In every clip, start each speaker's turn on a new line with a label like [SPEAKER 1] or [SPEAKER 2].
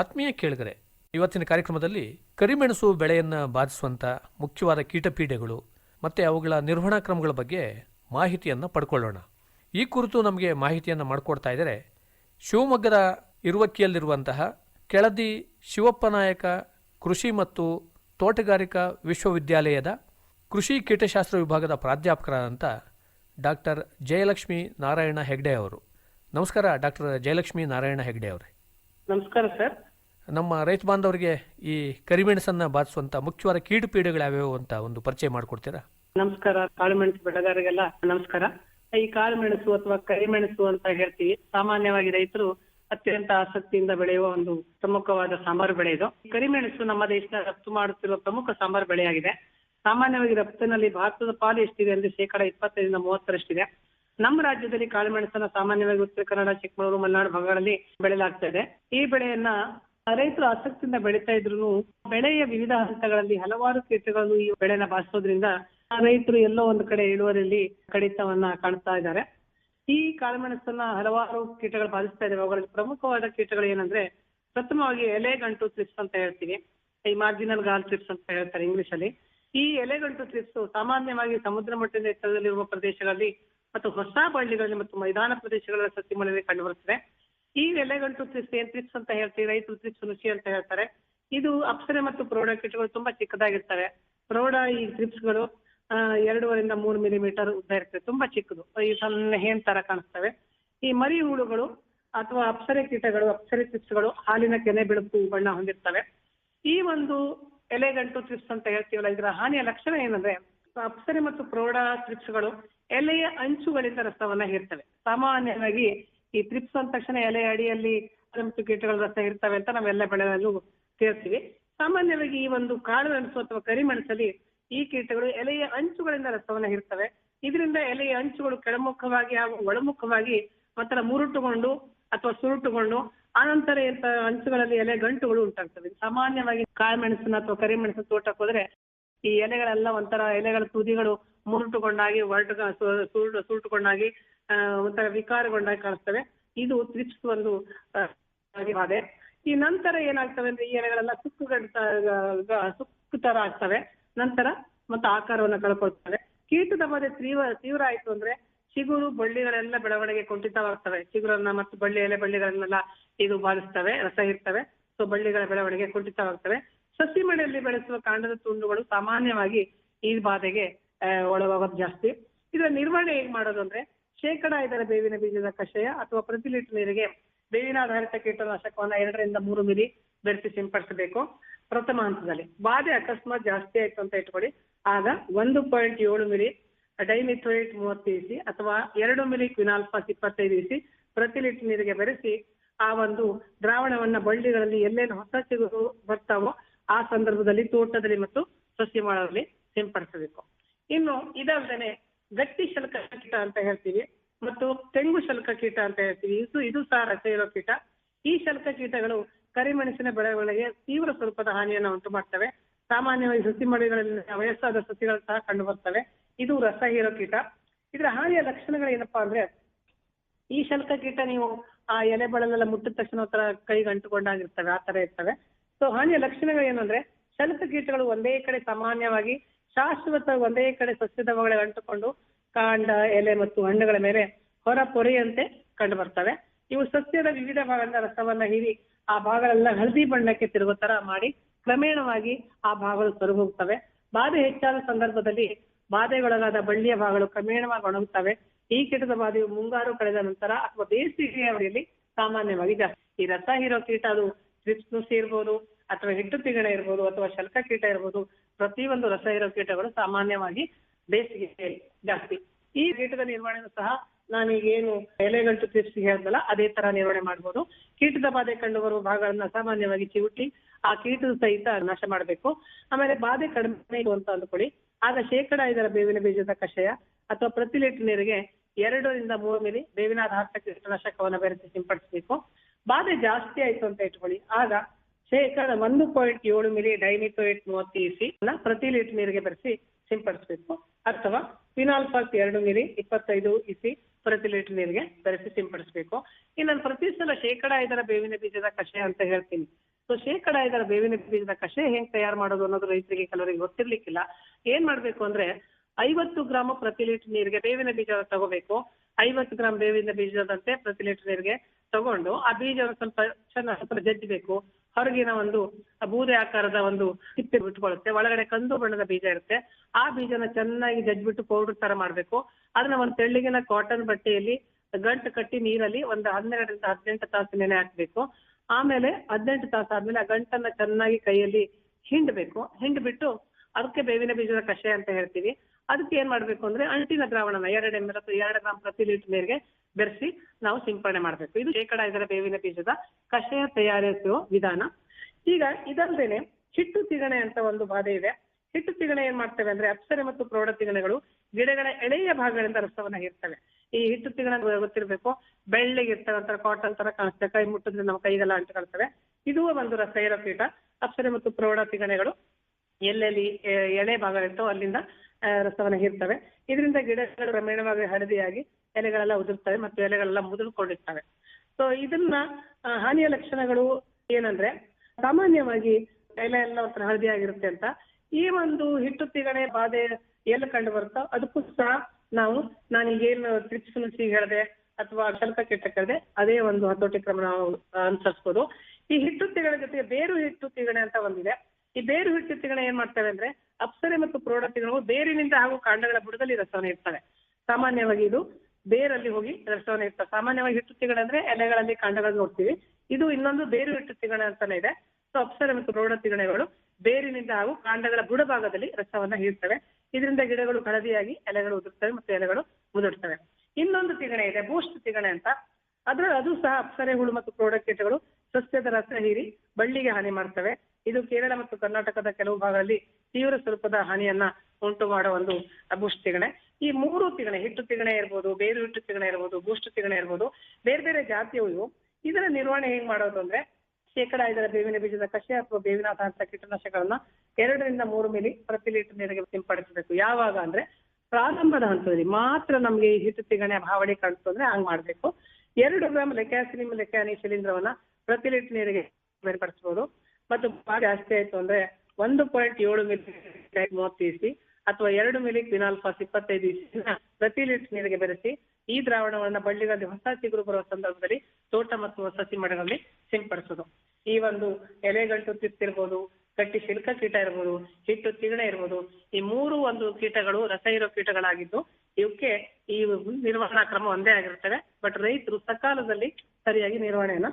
[SPEAKER 1] ಆತ್ಮೀಯ ಕೇಳಿದರೆ ಇವತ್ತಿನ ಕಾರ್ಯಕ್ರಮದಲ್ಲಿ ಕರಿಮೆಣಸು ಬೆಳೆಯನ್ನು ಬಾಧಿಸುವಂಥ ಮುಖ್ಯವಾದ ಕೀಟಪೀಡೆಗಳು ಮತ್ತು ಅವುಗಳ ನಿರ್ವಹಣಾ ಕ್ರಮಗಳ ಬಗ್ಗೆ ಮಾಹಿತಿಯನ್ನು ಪಡ್ಕೊಳ್ಳೋಣ. ಈ ಕುರಿತು ನಮಗೆ ಮಾಹಿತಿಯನ್ನು ಮಾಡಿಕೊಡ್ತಾ ಇದ್ದಾರೆ ಶಿವಮೊಗ್ಗದ ಇರುವಕ್ಕಿಯಲ್ಲಿರುವಂತಹ ಕೆಳದಿ ಶಿವಪ್ಪನಾಯಕ ಕೃಷಿ ಮತ್ತು ತೋಟಗಾರಿಕಾ ವಿಶ್ವವಿದ್ಯಾಲಯದ ಕೃಷಿ ಕೀಟಶಾಸ್ತ್ರ ವಿಭಾಗದ ಪ್ರಾಧ್ಯಾಪಕರಾದಂಥ ಡಾಕ್ಟರ್ ಜಯಲಕ್ಷ್ಮಿ ನಾರಾಯಣ ಹೆಗ್ಡೆ ಅವರು. ನಮಸ್ಕಾರ ಡಾಕ್ಟರ್ ಜಯಲಕ್ಷ್ಮಿ ನಾರಾಯಣ ಹೆಗ್ಡೆ ಅವರೇ.
[SPEAKER 2] ನಮಸ್ಕಾರ ಸರ್.
[SPEAKER 1] ನಮ್ಮ ರೈತ ಬಾಂಧವರಿಗೆ ಈ ಕರಿಮೆಣಸನ್ನ ಬಾಧಿಸುವಂತ ಮುಖ್ಯವಾದ ಕೀಟಪೀಡೆಗಳು ಯಾವ್ಯಾವು ಅಂತ ಒಂದು ಪರಿಚಯ ಮಾಡಿಕೊಡ್ತೀರಾ?
[SPEAKER 2] ನಮಸ್ಕಾರ, ಕಾಳುಮೆಣಸು ಬೆಳೆಗಾರರಿಗೆಲ್ಲ ನಮಸ್ಕಾರ. ಈ ಕಾಳುಮೆಣಸು ಅಥವಾ ಕರಿಮೆಣಸು ಅಂತ ಹೇಳ್ತೀವಿ. ಸಾಮಾನ್ಯವಾಗಿ ರೈತರು ಅತ್ಯಂತ ಆಸಕ್ತಿಯಿಂದ ಬೆಳೆಯುವ ಒಂದು ಪ್ರಮುಖವಾದ ಸಾಂಬಾರು ಬೆಳೆ ಇದು. ಕರಿಮೆಣಸು ನಮ್ಮ ದೇಶದ ರಫ್ತು ಮಾಡುತ್ತಿರುವ ಪ್ರಮುಖ ಸಾಂಬಾರು ಬೆಳೆಯಾಗಿದೆ. ಸಾಮಾನ್ಯವಾಗಿ ರಫ್ತಿನಲ್ಲಿ ಭಾರತದ ಪಾಲು ಎಷ್ಟಿದೆ ಅಂದ್ರೆ ಶೇಕಡ ಇಪ್ಪತ್ತೈದರಿಂದ ಮೂವತ್ತರಷ್ಟಿದೆ. ನಮ್ಮ ರಾಜ್ಯದಲ್ಲಿ ಕಾಳುಮೆಣಸನ್ನ ಸಾಮಾನ್ಯವಾಗಿ ಉತ್ತರ ಕನ್ನಡ, ಚಿಕ್ಕಮಗಳೂರು, ಮಲೆನಾಡು ಭಾಗಗಳಲ್ಲಿ ಬೆಳೆಯಲಾಗ್ತದೆ ಈ ಬೆಳೆಯನ್ನ ರೈತರು ಆಸಕ್ತಿಯಿಂದ ಬೆಳೀತಾ ಇದ್ರು ಬೆಳೆಯ ವಿವಿಧ ಹಂತಗಳಲ್ಲಿ ಹಲವಾರು ಕೀಟಗಳು ಈ ಬೆಳೆನ ಬಾರಿಸೋದ್ರಿಂದ ರೈತರು ಎಲ್ಲೋ ಒಂದು ಕಡೆ ಇಳುವರಿಯಲ್ಲಿ ಕಡಿತವನ್ನ ಕಾಣ್ತಾ ಇದ್ದಾರೆ. ಈ ಕಾಳುಮೆಣಸನ್ನ ಹಲವಾರು ಕೀಟಗಳು ಬಾಧಿಸ್ತಾ ಇದ್ದಾವೆ ಅವುಗಳಲ್ಲಿ ಪ್ರಮುಖವಾದ ಕೀಟಗಳು ಏನಂದ್ರೆ ಪ್ರಥಮವಾಗಿ ಎಲೆಗಂಟು ಥ್ರಿಪ್ಸ್ ಅಂತ ಹೇಳ್ತೀವಿ. ಈ ಮಾರ್ಜಿನಲ್ ಗಾಲ್ ಥ್ರಿಪ್ಸ್ ಅಂತ ಹೇಳ್ತಾರೆ ಇಂಗ್ಲಿಷ್ ಅಲ್ಲಿ. ಈ ಎಲೆಗಂಟು ಥ್ರಿಪ್ಸ್ ಸಾಮಾನ್ಯವಾಗಿ ಸಮುದ್ರ ಮಟ್ಟದ ಎತ್ತರದಲ್ಲಿರುವ ಪ್ರದೇಶಗಳಲ್ಲಿ ಮತ್ತು ಹೊಸ ಬಳ್ಳಿಗಳಲ್ಲಿ ಮತ್ತು ಮೈದಾನ ಪ್ರದೇಶಗಳ ಸಸಿ ಮಳೆಯಲ್ಲಿ ಕಂಡುಬರುತ್ತದೆ. ಈ ಎಲೆಗಂಟು ಏನ್ ಅಂತ ಹೇಳ್ತೀವಿ ರೈತರು ಥ್ರಿಪ್ಸ್ ರುಚಿ ಅಂತ ಹೇಳ್ತಾರೆ. ಇದು ಅಪ್ಸರೆ ಮತ್ತು ಪ್ರೌಢ ಕೀಟಗಳು ತುಂಬಾ ಚಿಕ್ಕದಾಗಿರ್ತವೆ. ಪ್ರೌಢ ಈ ಥ್ರಿಪ್ಸ್ಗಳು ಆ, ಎರಡೂವರೆಯಿಂದ ಮೂರು ಮಿಲಿಮೀಟರ್ ಉದ್ದ ಇರ್ತವೆ. ತುಂಬಾ ಚಿಕ್ಕದು. ಈ ಸಣ್ಣ ಹೇನ್ ತರ ಕಾಣಿಸ್ತವೆ. ಈ ಮರಿ ಹುಳುಗಳು ಅಥವಾ ಅಪ್ಸರೆ ಕೀಟಗಳು ಅಪ್ಸರೆ ಥ್ರಿಪ್ಸ್ಗಳು ಹಾಲಿನ ಕೆನೆ ಬಿಳುಪು ಬಣ್ಣ ಹೊಂದಿರ್ತವೆ. ಈ ಒಂದು ಎಲೆಗಂಟು ತ್ರಿಪ್ಸ್ ಅಂತ ಹೇಳ್ತೀವಲ್ಲ ಇದರ ಹಾನಿಯ ಲಕ್ಷಣ ಏನಂದ್ರೆ ಅಪ್ಸರೆ ಮತ್ತು ಪ್ರೌಢ ಥ್ರಿಪ್ಸ್ಗಳು ಎಲೆಯ ಅಂಚುಗಳಿಂದ ರಸವನ್ನ ಹೇರ್ತವೆ. ಸಾಮಾನ್ಯವಾಗಿ ಈ ಟ್ರಿಪ್ಸ್ ಅಂದ ತಕ್ಷಣ ಎಲೆ ಅಡಿಯಲ್ಲಿ ಮತ್ತು ಕೀಟಗಳ ರಸ ಇರ್ತವೆ ಅಂತ ನಾವೆಲ್ಲ ಬೆಳೆಗಳಲ್ಲೂ ಸೇರ್ತೀವಿ ಸಾಮಾನ್ಯವಾಗಿ ಈ ಒಂದು ಕಾಳು ಮೆಣಸು ಅಥವಾ ಕರಿಮೆಣಸಲ್ಲಿ ಈ ಕೀಟಗಳು ಎಲೆಯ ಅಂಚುಗಳಿಂದ ರಸವನ್ನ ಇರ್ತವೆ ಇದರಿಂದ ಎಲೆಯ ಅಂಚುಗಳು ಕೆಳಮುಖವಾಗಿ ಹಾಗೂ ಒಳಮುಖವಾಗಿ ಒಂಥರ ಮುರುಟುಗೊಂಡು ಅಥವಾ ಸುರುಟುಗೊಂಡು ಆನಂತರ ಇಂಥ ಅಂಚುಗಳಲ್ಲಿ ಎಲೆ ಗಂಟುಗಳು ಉಂಟಾಗ್ತವೆ ಸಾಮಾನ್ಯವಾಗಿ ಕಾಳುಮೆಣಸಿನ ಅಥವಾ ಕರಿಮೆಣಸಿನ ತೋಟಕ್ಕೆ ಹೋದ್ರೆ ಈ ಎಲೆಗಳೆಲ್ಲ ಒಂಥರ ಎಲೆಗಳ ತುದಿಗಳು ಮುರುಟುಕೊಂಡಾಗಿ ಸುರುಟು ಸುರುಟುಕೊಂಡಾಗಿ ಒಂಥರ ವಿಕಾರಗೊಂಡಾಗಿ ಕಾಣಿಸ್ತವೆ. ಇದು ತ್ರಿಪ್ಸ್ ಒಂದು ಬಾಧೆ ಈ ನಂತರ ಏನಾಗ್ತವೆ ಅಂದ್ರೆ ಈ ಎಲೆಗಳೆಲ್ಲ ಸುಕ್ಕುಗಂಟ ಸುಕ್ಕು ತರ ಆಗ್ತವೆ. ನಂತರ ಮತ್ತೆ ಆಕಾರವನ್ನ ಕಳ್ಕೊಳ್ತವೆ. ಕೀಟದ ಬಾಧೆ ತೀವ್ರ ತೀವ್ರ ಆಯ್ತು ಅಂದ್ರೆ ಚಿಗುರು, ಬಳ್ಳಿಗಳೆಲ್ಲ ಬೆಳವಣಿಗೆ ಕುಂಠಿತವಾಗ್ತವೆ. ಚಿಗುರನ್ನ ಮತ್ತು ಬಳ್ಳಿ ಎಲೆ ಬಳ್ಳಿಗಳನ್ನೆಲ್ಲ ಇದು ಬಾಧಿಸ್ತವೆ ರಸ ಇರ್ತವೆ. ಸೊ ಬಳ್ಳಿಗಳ ಬೆಳವಣಿಗೆ ಕುಂಠಿತವಾಗ್ತವೆ. ಸಸಿ ಮನೆಯಲ್ಲಿ ಬೆಳೆಸುವ ಕಾಂಡದ ತುಂಡುಗಳು ಸಾಮಾನ್ಯವಾಗಿ ಈ ಬಾಧೆಗೆ ಒಳಗಾಗೋದು ಜಾಸ್ತಿ. ಇದರ ನಿರ್ವಹಣೆ ಹೇಗ್ ಮಾಡೋದು ಅಂದ್ರೆ ಶೇಕಡ ಐದರ ಬೇವಿನ ಬೀಜದ ಕಷಾಯ ಅಥವಾ ಪ್ರತಿ ಲೀಟರ್ ನೀರಿಗೆ ಬೇವಿನ ಆಧಾರಿತ ಕೀಟನಾಶಕವನ್ನ ಎರಡರಿಂದ ಮೂರು ಮಿಲಿ ಬೆರೆಸಿ ಸಿಂಪಡಿಸಬೇಕು. ಪ್ರಥಮ ಹಂತದಲ್ಲಿ ಬಾಧೆ ಅಕಸ್ಮಾತ್ ಜಾಸ್ತಿ ಆಯ್ತು ಅಂತ ಇಟ್ಕೊಳ್ಳಿ. ಆಗ ಒಂದು ಪಾಯಿಂಟ್ ಏಳು ಮಿಲಿ ಡೈಮಿಥೋರೇಟ್ ಮೂವತ್ತು ಇಸಿ ಅಥವಾ ಎರಡು ಮಿಲಿ ಕ್ವಿನಾಲ್ಫಾಸ್ ಇಪ್ಪತ್ತೈದು ಇಸಿ ಪ್ರತಿ ಲೀಟರ್ ನೀರಿಗೆ ಬೆರೆಸಿ ಆ ಒಂದು ದ್ರಾವಣವನ್ನ ಬಳ್ಳಿಗಳಲ್ಲಿ ಎಲ್ಲೇನು ಹೊಸ ಚಿಗುರು ಬರ್ತಾವೋ ಆ ಸಂದರ್ಭದಲ್ಲಿ ತೋಟದಲ್ಲಿ ಮತ್ತು ಸಸಿ ಮಾಡದಲ್ಲಿ ಸಿಂಪಡಿಸಬೇಕು. ಇನ್ನು ಇದಲ್ಲದೆ ಗಟ್ಟಿ ಶಲ್ಕ ಕೀಟ ಅಂತ ಹೇಳ್ತೀವಿ ಮತ್ತು ತೆಂಗು ಶಲಕ ಕೀಟ ಅಂತ ಹೇಳ್ತೀವಿ. ಇದು ಇದು ಸಹ ರಸ ಇರೋ ಕೀಟ. ಈ ಶಲ್ಕ ಕೀಟಗಳು ಕರಿಮೆಣಸಿನ ಬೆಳೆಗಳಿಗೆ ತೀವ್ರ ಸ್ವಲ್ಪದ ಹಾನಿಯನ್ನು ಉಂಟು ಮಾಡ್ತವೆ. ಸಾಮಾನ್ಯವಾಗಿ ಸಸಿ ಮಳೆಗಳಲ್ಲಿ ವಯಸ್ಸಾದ ಸಸಿಗಳು ಸಹ ಕಂಡು ಬರ್ತವೆ. ಇದು ರಸ ಹೀರೋ ಕೀಟ. ಇದರ ಹಾನಿಯ ಲಕ್ಷಣಗಳು ಏನಪ್ಪಾ ಅಂದ್ರೆ, ಈ ಶಲ್ಕ ಕೀಟ ನೀವು ಆ ಎಲೆ ಬಳಲೆಲ್ಲ ಮುಟ್ಟಿದ ತಕ್ಷಣ ಒಂಥರ ಕೈಗೆ ಅಂಟುಕೊಂಡಾಗಿರ್ತವೆ, ಆ ತರ ಇರ್ತವೆ. ಸೊ ಹಾನಿಯ ಲಕ್ಷಣಗಳು ಏನಂದ್ರೆ ಶಲ್ಕ ಕೀಟಗಳು ಒಂದೇ ಕಡೆ ಸಾಮಾನ್ಯವಾಗಿ ಶಾಶ್ವತ ಒಂದೇ ಕಡೆ ಸಸ್ಯದ ಒಳಗೆ ಅಂಟುಕೊಂಡು ಕಾಂಡ, ಎಲೆ ಮತ್ತು ಹಣ್ಣುಗಳ ಮೇಲೆ ಹೊರ ಪೊರೆಯಂತೆ ಕಂಡು ಬರ್ತವೆ. ಇವು ಸಸ್ಯದ ವಿವಿಧ ಭಾಗದ ರಸವನ್ನ ಹೀರಿ ಆ ಭಾಗಗಳೆಲ್ಲ ಹಳದಿ ಬಣ್ಣಕ್ಕೆ ತಿರುಗೋ ತರ ಮಾಡಿ ಕ್ರಮೇಣವಾಗಿ ಆ ಭಾಗಗಳು ಸೊರಗೋಗ್ತವೆ ಬಾಧೆ ಹೆಚ್ಚಾದ ಸಂದರ್ಭದಲ್ಲಿ ಬಾಧೆಗೊಳಗಾದ ಬಳ್ಳಿಯ ಭಾಗಗಳು ಕ್ರಮೇಣವಾಗಿ ಒಣಗುತ್ತವೆ ಈ ಕೀಟದ ಬಾಧೆಯು ಮುಂಗಾರು ಕಳೆದ ನಂತರ ಅಥವಾ ಬೇಸಿಗೆಯ ಅವಧಿಯಲ್ಲಿ ಸಾಮಾನ್ಯವಾಗಿ ಜಾಸ್ತಿ. ಈ ರಸ ಹೀರೋ ಕೀಟ ಅದು ಥ್ರಿಪ್ಸ್ ನುಸಿ ಇರ್ಬೋದು ಅಥವಾ ಹಿಟ್ಟು ತಿಗಣೆ ಇರ್ಬೋದು, ಅಥವಾ ಶಲ್ಕ ಕೀಟ ಇರ್ಬೋದು ಪ್ರತಿಯೊಂದು ರಸ ಇರೋ ಕೀಟಗಳು ಸಾಮಾನ್ಯವಾಗಿ ಬೇಸಿಗೆಯಲ್ಲಿ ಜಾಸ್ತಿ. ಈ ಕೀಟದ ನಿರ್ವಹಣೆನೂ ಸಹ ನಾನು ಏನು ಎಲೆಗಂಟು ತೀರ್ಸಿ ಹೇಳ್ದಲ್ಲ, ಅದೇ ತರ ನಿರ್ವಹಣೆ ಮಾಡ್ಬೋದು. ಕೀಟದ ಬಾಧೆ ಕಂಡು ಬರುವ ಭಾಗಗಳನ್ನ ಸಾಮಾನ್ಯವಾಗಿ ಚಿವುಟಿ ಆ ಕೀಟದ ಸಹಿತ ನಾಶ ಮಾಡಬೇಕು. ಆಮೇಲೆ ಬಾಧೆ ಕಡಿಮೆ ಅಂತ ಅಂದ್ಕೊಳ್ಳಿ. ಆಗ ಶೇಕಡ ಐದರ ಬೇವಿನ ಬೀಜದ ಕಷಾಯ ಅಥವಾ ಪ್ರತಿ ಲೀಟರ್ ನೀರಿಗೆ ಎರಡರಿಂದ ಮೂರು ಮಿಲಿ ಬೇವಿನ ಆಧಾರಿತ ಕೀಟನಾಶಕವನ್ನು ಬೆರೆಸಿ ಸಿಂಪಡಿಸಬೇಕು. ಬಾಧೆ ಜಾಸ್ತಿ ಆಯ್ತು ಅಂತ ಇಟ್ಕೊಳ್ಳಿ. ಆಗ ಶೇಕಡ ಒಂದು ಪಾಯಿಂಟ್ ಏಳು ಮಿಲಿ ಡೈಮಿಥೋಯೇಟ್ ಮೂವತ್ತು ಇಸಿ ಪ್ರತಿ ಲೀಟರ್ ನೀರಿಗೆ ಬೆರೆಸಿ ಸಿಂಪಡಿಸಬೇಕು. ಅಥವಾ ಫಿನಾಲ್ಫಾಸ್ ಎರಡು ಮಿಲಿ ಇಪ್ಪತ್ತೈದು ಇಸಿ ಪ್ರತಿ ಲೀಟರ್ ನೀರಿಗೆ ಬೆರೆಸಿ ಸಿಂಪಡಿಸಬೇಕು. ಇನ್ನು ನಾನು ಪ್ರತಿ ಸಲ ಶೇಕಡ ಐದರ ಬೇವಿನ ಬೀಜದ ಕಷಾಯ ಅಂತ ಹೇಳ್ತೀನಿ. ಸೊ ಶೇಕಡ ಐದರ ಬೇವಿನ ಬೀಜದ ಕಷಾಯ ಹೆಂಗ್ ತಯಾರು ಮಾಡೋದು ಅನ್ನೋದು ರೈತರಿಗೆ ಕೆಲವರಿಗೆ ಗೊತ್ತಿರ್ಲಿಕ್ಕಿಲ್ಲ. ಏನ್ ಮಾಡ್ಬೇಕು ಅಂದ್ರೆ ಐವತ್ತು ಗ್ರಾಮ್ ಪ್ರತಿ ಲೀಟರ್ ನೀರಿಗೆ ಬೇವಿನ ಬೀಜ ತಗೋಬೇಕು. ಐವತ್ತು ಗ್ರಾಮ್ ಬೇವಿನ ಬೀಜದಂತೆ ಪ್ರತಿ ಲೀಟರ್ ನೀರಿಗೆ ತಗೊಂಡು ಆ ಬೀಜವನ್ನು ಸ್ವಲ್ಪ ಚೆನ್ನಾಗಿ ಸ್ವಲ್ಪ ಜಜ್ಜಬೇಕು. ಹೊರಗಿನ ಒಂದು ಬೂದೆ ಆಕಾರದ ಒಂದು ತಿಪ್ಪೆ ಬಿಟ್ಕೊಳ್ಳುತ್ತೆ ಒಳಗಡೆ ಕಂದು ಬಣ್ಣದ ಬೀಜ ಇರುತ್ತೆ. ಆ ಬೀಜನ ಚೆನ್ನಾಗಿ ಜಜ್ಜಿಬಿಟ್ಟು ಪೌಡರ್ ತರ ಮಾಡ್ಬೇಕು. ಅದನ್ನ ಒಂದು ತೆಳ್ಳಿಗಿನ ಕಾಟನ್ ಬಟ್ಟೆಯಲ್ಲಿ ಗಂಟು ಕಟ್ಟಿ ನೀರಲ್ಲಿ ಒಂದು ಹನ್ನೆರಡರಿಂದ ಹದಿನೆಂಟು ತಾಸು ನೆನೆ ಹಾಕ್ಬೇಕು. ಆಮೇಲೆ ಹದಿನೆಂಟು ತಾಸು ಆದ್ಮೇಲೆ ಆ ಗಂಟನ್ನ ಚೆನ್ನಾಗಿ ಕೈಯಲ್ಲಿ ಹಿಂಡ್ಬೇಕು. ಹಿಂಡ್ಬಿಟ್ಟು ಅದಕ್ಕೆ ಬೇವಿನ ಬೀಜದ ಕಷಾಯ ಅಂತ ಹೇಳ್ತೀವಿ. ಅದಕ್ಕೆ ಏನ್ ಮಾಡ್ಬೇಕು ಅಂದ್ರೆ ಅಂಟಿನ ದ್ರಾವಣನ, ಎರಡು ಎಂ ಎಲ್ ಅಥವಾ ಎರಡು ಗ್ರಾಮ್ ಪ್ರತಿ ಲೀಟರ್ ನೀರಿಗೆ ಬೆರೆಸಿ ನಾವು ಸಿಂಪಡಣೆ ಮಾಡ್ಬೇಕು. ಇದು ಶೇಕಡ ಐದರ ಬೇವಿನ ಬೀಜದ ಕಷಾಯ ತಯಾರಿಸುವ ವಿಧಾನ. ಈಗ ಇದಲ್ದೇನೆ ಹಿಟ್ಟು ತಿಗಣೆ ಅಂತ ಒಂದು ಬಾಧೆ ಇದೆ. ಹಿಟ್ಟು ತಿಗಣೆ ಏನ್ ಮಾಡ್ತೇವೆ ಅಂದ್ರೆ ಅಪ್ಸರೆ ಮತ್ತು ಪ್ರೌಢ ತಿಗಣೆಗಳು ಗಿಡಗಳ ಎಳೆಯ ಭಾಗಗಳಿಂದ ರಸವನ್ನ ಹೀರ್ತವೆ. ಈ ಹಿಟ್ಟು ತಿಗಣೆ ಗೊತ್ತಿರ್ಬೇಕು? ಬೆಳ್ಳಗಿರ್ತವೆ ಒಂಥರ ಕಾಟನ್ ತರ ಕಾಣಿಸ್ತವೆ ಕೈ ಮುಟ್ಟಿದ್ರೆ ನಮ್ಮ ಕೈಗೆಲ್ಲ ಅಂಟಿಕೊಳ್ತವೆ ಇದು ಒಂದು ರಸ ಇರೋ ಕೀಟ ಅಪ್ಸರೆ ಮತ್ತು ಪ್ರೌಢ ತಿಗಣೆಗಳು ಎಲ್ಲೆಲ್ಲಿ ಎಳೆ ಭಾಗ ಇರ್ತವೋ ಅಲ್ಲಿಂದ ರಸವನ್ನ ಹೀರ್ತವೆ. ಇದರಿಂದ ಗಿಡಗಳು ಕ್ರಮೇಣವಾಗಿ ಹಳದಿಯಾಗಿ ಎಲೆಗಳೆಲ್ಲ ಉದುರ್ತವೆ ಮತ್ತು ಎಲೆಗಳೆಲ್ಲ ಮುದುಳ್ಕೊಂಡಿರ್ತವೆ. ಸೊ ಇದನ್ನ ಹಾನಿಯ ಲಕ್ಷಣಗಳು ಏನಂದ್ರೆ, ಸಾಮಾನ್ಯವಾಗಿ ಎಲೆ ಎಲ್ಲ ಒಂಥರ ಹಳದಿಯಾಗಿರುತ್ತೆ ಅಂತ. ಈ ಒಂದು ಹಿಟ್ಟು ತಿಗಣೆ ಬಾಧೆ ಎಲ್ಲಿ ಕಂಡು ಬರುತ್ತೋ ಅದಕ್ಕೂ ಸಹ ನಾವು ನಾನೀಗೇನು ತ್ರಿಪ್ಸ್ ನುಸಿ ಹೇಳಿದೆ ಅಥವಾ ಸ್ವಲ್ಪ ಕೆಟ್ಟ ಕಳೆದೆ ಅದೇ ಒಂದು ಹತೋಟಿ ಕ್ರಮ ನಾವು ಅನುಸರಿಸ್ಬೋದು. ಈ ಹಿಟ್ಟು ತಿಗಣೆ ಜೊತೆಗೆ ಬೇರು ಹಿಟ್ಟು ತಿಗಣೆ ಅಂತ ಒಂದಿದೆ. ಈ ಬೇರು ಹಿಟ್ಟು ತಿಗಣೆ ಏನ್ ಮಾಡ್ತವೆ ಅಂದ್ರೆ ಅಪ್ಸರೆ ಮತ್ತು ಪ್ರೋಡಕ್ಟ್ಗಳು ಬೇರಿನಿಂದ ಹಾಗೂ ಕಾಂಡಗಳ ಬುಡದಲ್ಲಿ ರಸವನ್ನು ಇರ್ತವೆ ಸಾಮಾನ್ಯವಾಗಿ ಇದು ಬೇರಲ್ಲಿ ಹೋಗಿ ರಸವನ್ನು ಇರ್ತವೆ ಸಾಮಾನ್ಯವಾಗಿ ಹಿಟ್ಟುತ್ತಿಗಳಂದ್ರೆ ಎಲೆಗಳಲ್ಲಿ ಕಾಂಡಗಳನ್ನು ನೋಡ್ತೀವಿ. ಇದು ಇನ್ನೊಂದು ಬೇರು ಹಿಟ್ಟುತ್ತಿಗಳ ಅಂತಲೇ ಇದೆ. ಸೊ ಅಪ್ಸರೆ ಮತ್ತು ಪ್ರೌಢ ತಿಗಣೆಗಳು ಬೇರಿನಿಂದ ಹಾಗೂ ಕಾಂಡಗಳ ಬುಡಭಾಗದಲ್ಲಿ ರಸವನ್ನ ಹೀರ್ತವೆ. ಇದರಿಂದ ಗಿಡಗಳು ಹಳದಿಯಾಗಿ ಎಲೆಗಳು ಉದುರ್ತವೆ ಮತ್ತು ಎಲೆಗಳು ಮುದುಡ್ತವೆ. ಇನ್ನೊಂದು ತಿಗಣೆ ಇದೆ, ಬೂಸ್ಟ್ ತಿಗಣೆ ಅಂತ. ಅದ್ರ ಅದು ಸಹ ಅಪ್ಸರೆ, ಹುಳು ಮತ್ತು ಪ್ರೌಢ ಕೀಟಗಳು ಸಸ್ಯದ ರಸ ಹೀರಿ ಬಳ್ಳಿಗೆ ಹಾನಿ ಮಾಡ್ತವೆ. ಇದು ಕೇರಳ ಮತ್ತು ಕರ್ನಾಟಕದ ಕೆಲವು ಭಾಗಗಳಲ್ಲಿ ತೀವ್ರ ಸ್ವರೂಪದ ಹಾನಿಯನ್ನ ಉಂಟು ಮಾಡುವ ಒಂದು ಬೂಸ್ಟ್ ತಿಗಣೆ. ಈ ಮೂರು ತಿಗಣೆ, ಹಿಟ್ಟು ತಿಗಣೆ ಇರ್ಬೋದು, ಬೇರು ಹಿಟ್ಟು ತಿಗಣೆ ಇರ್ಬೋದು, ಬೂಸ್ಟ್ ತಿಗಣೆ ಇರ್ಬೋದು, ಬೇರೆ ಬೇರೆ ಜಾತಿಯವು ಇವು. ಇದರ ನಿರ್ವಹಣೆ ಹೇಗ್ ಮಾಡೋದು ಅಂದ್ರೆ ಶೇಕಡ ಇದರ ಬೇವಿನ ಬೀಜದ ಕಷಾಯ ಅಥವಾ ಬೇವಿನ ಆಧಾರಿತ ಕೀಟನಾಶಕಗಳನ್ನ ಎರಡರಿಂದ ಮೂರು ಮಿಲಿ ಪ್ರತಿ ಲೀಟರ್ ನೀರಿಗೆ ಸಿಂಪಡಿಸಬೇಕು. ಯಾವಾಗ ಅಂದ್ರೆ ಪ್ರಾರಂಭದ ಹಂತದಲ್ಲಿ ಮಾತ್ರ ನಮ್ಗೆ ಈ ಹಿಟ್ಟು ತಿಗಣೆ ಹಾವಳಿ ಕಾಣಿಸ್ತು ಅಂದ್ರೆ ಹಂಗ್ ಮಾಡ್ಬೇಕು. ಎರಡು ಗ್ರಾಮ್ ಲೆಕ್ಯಾಸಿನಿಮ್ ಲೆಕ್ಯಾನಿ ಶಿಲೀಂಧ್ರವನ್ನ ಪ್ರತಿ ಲೀಟರ್ ನೀರಿಗೆ ಬೇರ್ಪಡಿಸಬಹುದು ಮತ್ತು ಭಾಗ ಜಾಸ್ತಿ ಆಯ್ತು ಅಂದ್ರೆ ಒಂದು ಪಾಯಿಂಟ್ ಏಳು ಮಿಲಿ ಮೂವತ್ತು ಇಸಿ ಅಥವಾ ಎರಡು ಮಿಲಿ ಕ್ವಿನಾಲ್ಫಾಸ್ ಇಪ್ಪತ್ತೈದು ಇಸಿನ ಪ್ರತಿ ಲೀಟರ್ ನೀರಿಗೆ ಬೆರೆಸಿ ಈ ದ್ರಾವಣವನ್ನು ಬಳ್ಳಿಗಳಲ್ಲಿ ಹೊಸ ಚಿಗುರು ಬರುವ ಸಂದರ್ಭದಲ್ಲಿ ತೋಟ ಮತ್ತು ಸಸಿ ಮರಗಳಲ್ಲಿ ಸಿಂಪಡಿಸೋದು ಈ ಒಂದು ಎಲೆಗಂಟು ತಿರ್ಬೋದು ಕಟ್ಟಿ ಶಿಲ್ಕ ಕೀಟ ಇರ್ಬೋದು, ಹಿಟ್ಟು ತಿಗಣೆ ಇರ್ಬೋದು, ಈ ಮೂರು ಒಂದು ಕೀಟಗಳು ರಸ ಇರೋ ಕೀಟಗಳಾಗಿದ್ದು ಇವಕ್ಕೆ ಈ ನಿರ್ವಹಣಾ ಕ್ರಮ ಒಂದೇ ಆಗಿರ್ತವೆ ಬಟ್ ರೈತರು ಸಕಾಲದಲ್ಲಿ ಸರಿಯಾಗಿ ನಿರ್ವಹಣೆಯನ್ನ.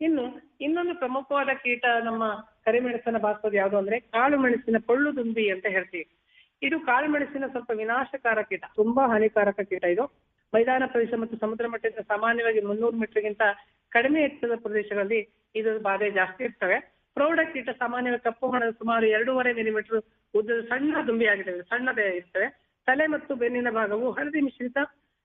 [SPEAKER 2] ಇನ್ನು, ಇನ್ನೊಂದು ಪ್ರಮುಖವಾದ ಕೀಟ ನಮ್ಮ ಕರಿಮೆಣಸನ್ನ ಬಾರಿಸೋದು ಯಾವುದು ಅಂದ್ರೆ ಕಾಳು ಮೆಣಸಿನ ಪೊಳ್ಳು ದುಂಬಿ ಅಂತ ಹೇಳ್ತೀವಿ. ಇದು ಕಾಳು ಮೆಣಸಿನ ಸ್ವಲ್ಪ ವಿನಾಶಕಾರ ಕೀಟ, ತುಂಬಾ ಹಾನಿಕಾರಕ ಕೀಟ ಇದು. ಮೈದಾನ ಪ್ರದೇಶ ಮತ್ತು ಸಮುದ್ರ ಮಟ್ಟದಿಂದ ಸಾಮಾನ್ಯವಾಗಿ ಮುನ್ನೂರು ಮೀಟರ್ಗಿಂತ ಕಡಿಮೆ ಎತ್ತರದ ಪ್ರದೇಶಗಳಲ್ಲಿ ಇದು ಬಾಧೆ ಜಾಸ್ತಿ ಇರ್ತವೆ. ಪ್ರೌಢ ಕೀಟ ಸಾಮಾನ್ಯವಾಗಿ ಕಪ್ಪು ಹಣದ ಸುಮಾರು ಎರಡೂವರೆ ಮಿಲಿಮೀಟರ್ ಉದ್ದದ ಸಣ್ಣ ದುಂಬಿಯಾಗಿರ್ತವೆ ಸಣ್ಣದೇ ಇರ್ತವೆ. ತಲೆ ಮತ್ತು ಬೆನ್ನಿನ ಭಾಗವು ಹಳದಿ ಮಿಶ್ರಿತ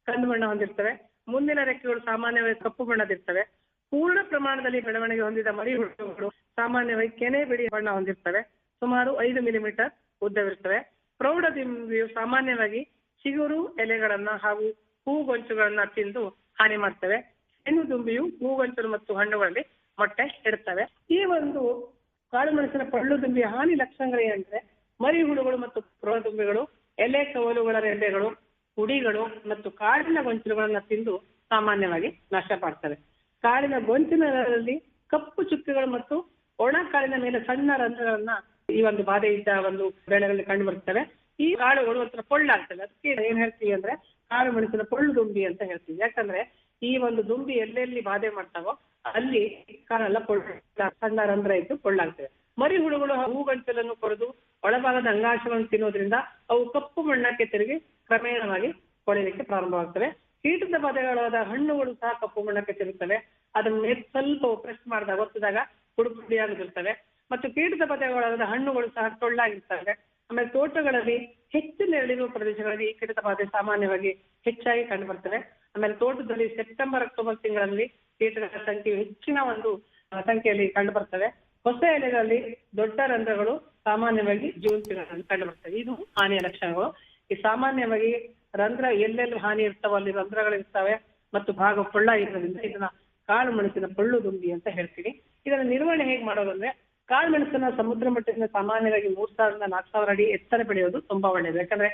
[SPEAKER 2] ಕಂದು ಬಣ್ಣ ಹೊಂದಿರ್ತವೆ. ಮುಂದಿನ ರೆಕ್ಕೆಗಳು ಸಾಮಾನ್ಯವಾಗಿ ಕಪ್ಪು ಬಣ್ಣದಿರ್ತವೆ. ಪೂರ್ಣ ಪ್ರಮಾಣದಲ್ಲಿ ಬೆಳವಣಿಗೆ ಹೊಂದಿದ ಮರಿ ಹುಳುಗಳು ಸಾಮಾನ್ಯವಾಗಿ ಕೆನೆ ಬಿಳಿ ಬಣ್ಣ ಹೊಂದಿರ್ತವೆ. ಸುಮಾರು ಐದು ಮಿಲಿಮೀಟರ್ ಉದ್ದವಿರ್ತವೆ ಪ್ರೌಢ ದಿಂಬಿಯು ಸಾಮಾನ್ಯವಾಗಿ ಚಿಗುರು ಎಲೆಗಳನ್ನ ಹಾಗೂ ಹೂಗೊಂಚುಗಳನ್ನ ತಿಂದು ಹಾನಿ ಮಾಡ್ತವೆ. ಹೆಣ್ಣು ದುಂಬಿಯು ಹೂಗೊಂಚಲು ಮತ್ತು ಹಣ್ಣುಗಳಲ್ಲಿ ಮೊಟ್ಟೆ ಇಡುತ್ತವೆ ಈ ಒಂದು ಕಾಳು ಮೆಣಸಿನ ಪಳ್ಳು ದುಂಬಿಯ ಹಾನಿ ಲಕ್ಷಣಗಳು ಏನಂದ್ರೆ ಮರಿ ಹುಳುಗಳು ಮತ್ತು ಪ್ರೌಢ ದುಂಬಿಗಳು, ಎಲೆ ಕವಲುಗಳ ರೆಂಬೆಗಳು, ಹುಡಿಗಳು ಮತ್ತು ಕಾಡಿನ ಗೊಂಚಲುಗಳನ್ನ ತಿಂದು ಸಾಮಾನ್ಯವಾಗಿ ನಾಶ ಮಾಡ್ತವೆ. ಕಾಡಿನ ಗೊಂಚಿನಲ್ಲಿ ಕಪ್ಪು ಚುಕ್ಕೆಗಳು ಮತ್ತು ಒಣ ಕಾಳಿನ ಮೇಲೆ ಸಣ್ಣ ರಂಧ್ರಗಳನ್ನ ಈ ಒಂದು ಬಾಧೆ ಇದ್ದ ಒಂದು ಬೆಳೆಗಳಲ್ಲಿ ಕಂಡು ಬರ್ತವೆ ಈ ಕಾಳುಗಳು ಒಂಥರ ಪೊಳ್ಳಾಗ್ತವೆ ಅದಕ್ಕೆ ಏನ್ ಹೇಳ್ತೀವಿ ಅಂದ್ರೆ ಕಾಳು ಮೆಣಸಿನ ಪೊಳ್ಳು ದುಂಬಿ ಅಂತ ಹೇಳ್ತೀವಿ. ಯಾಕಂದ್ರೆ ಈ ಒಂದು ದುಂಬಿ ಎಲ್ಲೆಲ್ಲಿ ಬಾಧೆ ಮಾಡ್ತಾವೋ ಅಲ್ಲಿ ಕಾಳೆಲ್ಲ ಪೊಳ್ಳು, ಸಣ್ಣ ರಂಧ್ರ ಇದ್ದು ಪೊಳ್ಳಾಗ್ತವೆ ಮರಿ ಹುಳುಗಳು ಹೂಗಂಟಲನ್ನು ಕೊರೆದು ಒಳಭಾಗದ ಅಂಗಾಂಶಗಳನ್ನು ತಿನ್ನೋದ್ರಿಂದ ಅವು ಕಪ್ಪು ಮಣ್ಣಕ್ಕೆ ತಿರುಗಿ ಕ್ರಮೇಣವಾಗಿ ಕೊಳೆಯಲಿಕ್ಕೆ ಪ್ರಾರಂಭವಾಗ್ತವೆ. ಕೀಟದ ಪದಗಳಾದ ಹಣ್ಣುಗಳು ಸಹ ಕಪ್ಪು ಬಣ್ಣಕ್ಕೆ ಸೇರುತ್ತವೆ ಅದನ್ನ ಸ್ವಲ್ಪ ಪ್ರೆಸ್ ಮಾಡಿದಾಗ, ಒತ್ತಿದಾಗ ಪುಡಿ ಮತ್ತು ಕೀಟದ ಪದಗಳಾದ ಹಣ್ಣುಗಳು ಸಹ ಟೊಳ್ಳಾಗಿರ್ತವೆ ಆಮೇಲೆ ತೋಟಗಳಲ್ಲಿ ಹೆಚ್ಚು ನೆರಳಿರುವ ಪ್ರದೇಶಗಳಲ್ಲಿ ಈ ಕೀಟದ ಬಾಧೆ ಸಾಮಾನ್ಯವಾಗಿ ಹೆಚ್ಚಾಗಿ ಕಂಡು ಬರ್ತವೆ ಆಮೇಲೆ ತೋಟದಲ್ಲಿ ಸೆಪ್ಟೆಂಬರ್, ಅಕ್ಟೋಬರ್ ತಿಂಗಳಲ್ಲಿ ಕೀಟಗಳ ಸಂಖ್ಯೆ ಹೆಚ್ಚಿನ ಒಂದು ಸಂಖ್ಯೆಯಲ್ಲಿ ಕಂಡು ಬರ್ತವೆ ಹೊಸ ಎಲೆಗಳಲ್ಲಿ ದೊಡ್ಡ ರಂಧ್ರಗಳು ಸಾಮಾನ್ಯವಾಗಿ ಜೂನ್ ತಿಂಗಳಲ್ಲಿ ಕಂಡು ಇದು ಹಾನಿಯ ಲಕ್ಷಣಗಳು. ಈ ಸಾಮಾನ್ಯವಾಗಿ ರಂಧ್ರ ಎಲ್ಲೆಲ್ಲಿ ಹಾನಿ ಇರ್ತಾವ ಅಲ್ಲಿ ರಂಧ್ರಗಳು ಇರ್ತವೆ ಮತ್ತು ಭಾಗ ಪೊಳ್ಳ ಇರೋದ್ರಿಂದ ಇದನ್ನ ಕಾಳು ಮೆಣಸಿನ ಪೊಳ್ಳು ದುಂಬಿ ಅಂತ ಹೇಳ್ತೀವಿ. ಇದನ್ನ ನಿರ್ವಹಣೆ ಹೇಗೆ ಮಾಡೋದಂದ್ರೆ ಕಾಳು ಮೆಣಸನ್ನ ಸಮುದ್ರ ಮಟ್ಟದಿಂದ ಸಾಮಾನ್ಯವಾಗಿ ಮೂರ್ ಸಾವಿರದಿಂದ ನಾಲ್ಕು ಸಾವಿರ ಅಡಿ ಎತ್ತರ ಬೆಳೆಯೋದು ತುಂಬಾ ಒಳ್ಳೇದು. ಯಾಕಂದ್ರೆ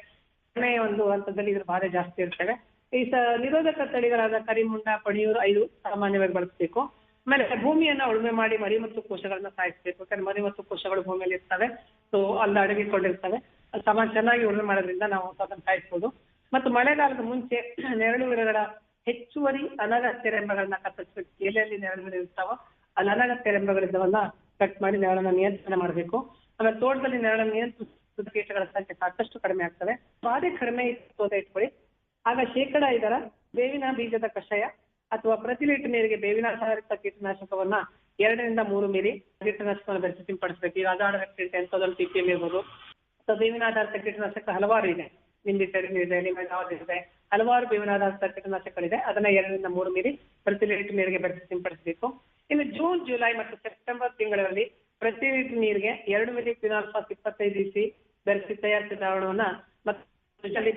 [SPEAKER 2] ಕೊನೆಯ ಒಂದು ಹಂತದಲ್ಲಿ ಇದ್ರ ಬಾಧೆ ಜಾಸ್ತಿ ಇರ್ತವೆ. ಈ ಸ ನಿರೋಧಕ ತಳಿಗಳಾದ ಕರಿಮುಂಡ, ಪಣಿಯೂರು ಐದು ಸಾಮಾನ್ಯವಾಗಿ ಬಳಸಬೇಕು. ಆಮೇಲೆ ಭೂಮಿಯನ್ನ ಉಳುಮೆ ಮಾಡಿ ಮರಿ ಮತ್ತು ಕೋಶಗಳನ್ನ ಸಾಯಿಸಬೇಕು. ಯಾಕಂದ್ರೆ ಮರಿ ಮತ್ತು ಕೋಶಗಳು ಭೂಮಿಯಲ್ಲಿ ಇರ್ತವೆ. ಸೊ ಅಲ್ಲಿ ಅಡಗಿಕೊಂಡಿರ್ತವೆ. ಸಮ, ಚೆನ್ನಾಗಿ ಉಳುಮೆ ಮಾಡೋದ್ರಿಂದ ನಾವು ಅದನ್ನ ಸಾಯಿಸ್ಬೋದು. ಮತ್ತು ಮಳೆಗಾಲದ ಮುಂಚೆ ನೆರಳು ಗಿಡಗಳ ಹೆಚ್ಚುವರಿ ಅನಗತ್ಯ ರೆಂಬೆಗಳನ್ನ ಕತ್ತರಿಸಬೇಕು. ಎಲ್ಲೆಲ್ಲಿ ನೆರಳು ಗಿಡ ಇರ್ತಾವೋ, ಅಲ್ಲಿ ಅನಗತ್ಯ ರೆಂಬೆಗಳಿದ್ದಾವಲ್ಲ ಕಟ್ ಮಾಡಿ ನೆರಳನ್ನ ನಿಯಂತ್ರಣ ಮಾಡಬೇಕು. ಆಮೇಲೆ ತೋಟದಲ್ಲಿ ನೆರಳನ್ನು ನಿಯಂತ್ರಿಸುವ ಕೀಟಗಳ ಸಂಖ್ಯೆ ಸಾಕಷ್ಟು ಕಡಿಮೆ ಆಗ್ತವೆ. ಬಾಧೆ ಕಡಿಮೆ ಇತ್ತು ಇಟ್ಕೊಳ್ಳಿ. ಆಗ ಶೇಕಡ ಇದರ ಬೇವಿನ ಬೀಜದ ಕಷಾಯ ಅಥವಾ ಪ್ರತಿ ಲೀಟರ್ ನೀರಿಗೆ ಬೇವಿನ ಆಧಾರಿತ ಕೀಟನಾಶಕವನ್ನ ಎರಡರಿಂದ ಮೂರು ಮಿಲಿ ಕೀಟನಾಶಕವನ್ನು ಬೆರೆಸಿ ಸಿಂಪಡಿಸಬೇಕು. ಈಗ ಅದಾಡ ಎಂಟದಲ್ಲಿ ಟಿ ಪಿ ಎಂ ಇರ್ಬೋದು. ಬೇವಿನ ಆಧಾರಿತ ಕೀಟನಾಶಕ ಹಲವಾರು ಇದೆ. ನಿಂಬಿಟರಿನ್ ಇದೆ ನಿಮಗೆ ಇದೆ. ಹಲವಾರು ಆಧಾರಿತ ಕೀಟನಾಶಕಗಳಿದೆ ಅದನ್ನ ಎರಡರಿಂದ ಮೂರು ಮಿಲಿ ಪ್ರತಿ ಲೀಟರ್ ನೀರಿಗೆ ಬೆರೆಸಿ ಸಿಂಪಡಿಸಬೇಕು. ಇನ್ನು ಜೂನ್, ಜುಲೈ ಮತ್ತು ಸೆಪ್ಟೆಂಬರ್ ತಿಂಗಳಲ್ಲಿ ಪ್ರತಿ ಲೀಟರ್ ನೀರಿಗೆ ಎರಡು ಮಿಲಿ ಕ್ವಿನಾಲ್ಫಾಸ್ ಇಪ್ಪತ್ತೈದು ಇಸಿ ಬೆರೆಸಿ ತಯಾರಿಸಿದ ದ್ರಾವಣವನ್ನ ಮತ್ತು